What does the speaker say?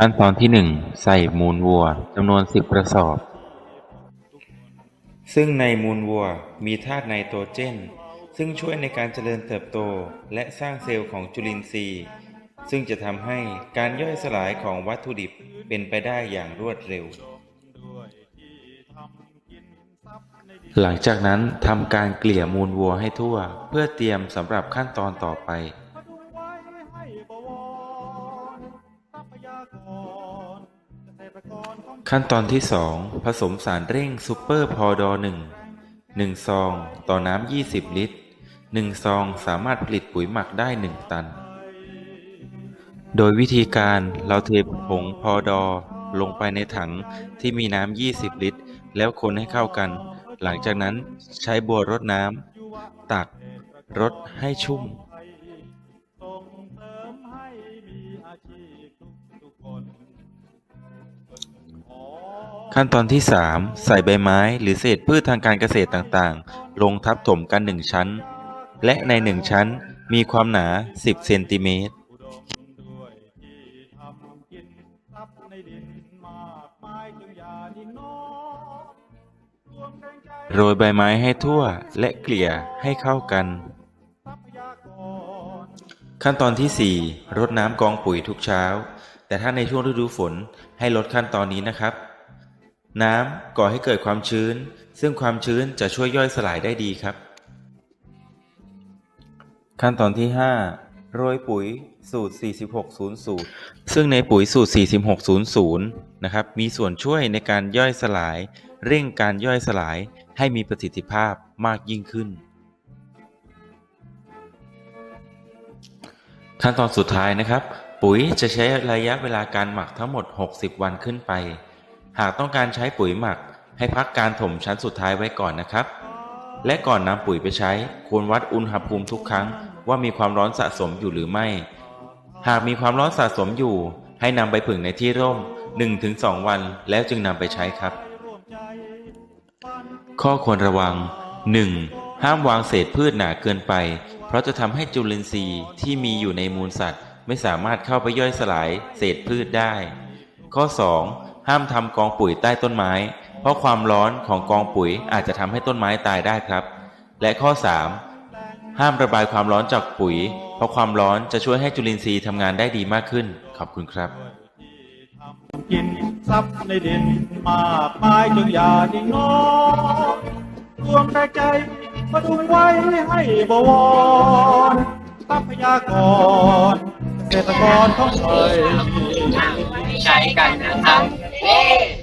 ขั้นตอนที่หนึ่งใส่มูลวัวจำนวนสิบกระสอบ ซึ่งในมูลวัวมีธาตุไนโตรเจน ซึ่งช่วยในการเจริญเติบโตและสร้างเซลล์ของจุลินทรีย์ ซึ่งจะทำให้การย่อยสลายของวัตถุดิบเป็นไปได้อย่างรวดเร็ว หลังจากนั้นทำการเกลี่ยมูลวัวให้ทั่ว เพื่อเตรียมสำหรับขั้นตอนต่อไป ขั้นตอนที่ 2 ผสมสารเร่งซูเปอร์พอดอ1 1 ซอง ต่อน้ำ 20 ลิตร 1 ซองสามารถผลิตปุ๋ยหมักได้ 1 ตัน โดยวิธีการเราเทผงพอดอลงไปในถังที่มีน้ำ 20 ลิตร แล้วคนให้เข้ากัน หลังจากนั้นใช้บัวรดน้ำตักรดให้ชุ่ม ขั้นตอนที่ 3 ใส่ใบไม้หรือเศษพืชทางการเกษตรต่างๆ ลงทับถมกัน 1 ชั้น และใน 1 ชั้นมีความหนา 10 เซนติเมตรโรยใบไม้ให้ทั่วและเกลี่ยให้เข้ากัน ขั้นตอนที่ 4 รดน้ำกองปุ๋ยทุกเช้า แต่ถ้าในช่วงฤดูฝนให้ลดขั้นตอนนี้นะครับ น้ำก่อให้เกิดความชื้น ซึ่งความชื้นจะช่วยย่อยสลายได้ดีครับ ขั้นตอนที่ 5 โรยปุ๋ยสูตร 4600 ซึ่งในปุ๋ยสูตร 4600 นะครับ มีส่วนช่วยในการย่อยสลาย เร่งการย่อยสลายให้มีประสิทธิภาพมากยิ่งขึ้น ขั้นตอนสุดท้ายนะครับ ปุ๋ยจะใช้ระยะเวลาการหมักทั้งหมด 60 วันขึ้นไป หากต้องการใช้ปุ๋ยหมัก ให้พักการถมชั้นสุดท้ายไว้ก่อนนะครับ และก่อนนำปุ๋ยไปใช้ ควรวัดอุณหภูมิทุกครั้ง ว่ามีความร้อนสะสมอยู่หรือไม่ หากมีความร้อนสะสมอยู่ ให้นำไปผึ่งในที่ร่ม 1-2 วัน แล้วจึงนำไปใช้ครับ ข้อควรระวัง 1. ห้ามวางเศษพืชหนาเกินไป เพราะจะทำให้จุลินทรีย์ที่มีอยู่ในมูลสัตว์ ไม่สามารถเข้าไปย่อยสลายเศษพืชได้ ข้อ 2. ห้ามทำกองปุ๋ยใต้ต้นไม้ เพราะความร้อนของกองปุ๋ยอาจจะทำให้ต้นไม้ตายได้ครับ และข้อ 3. ห้ามระบายความร้อนจากปุ๋ย เพราะความร้อนจะช่วยให้จุลินทรีย์ทำงานได้ดีมากขึ้น ขอบคุณครับกินทรัพย์ในดินมากมายจนอย่านิ่งนอนรวมแรงใจมาดูไว้ให้บวรทรัพยากรเกษตรกรของไทยใช้กันนะครับ เย้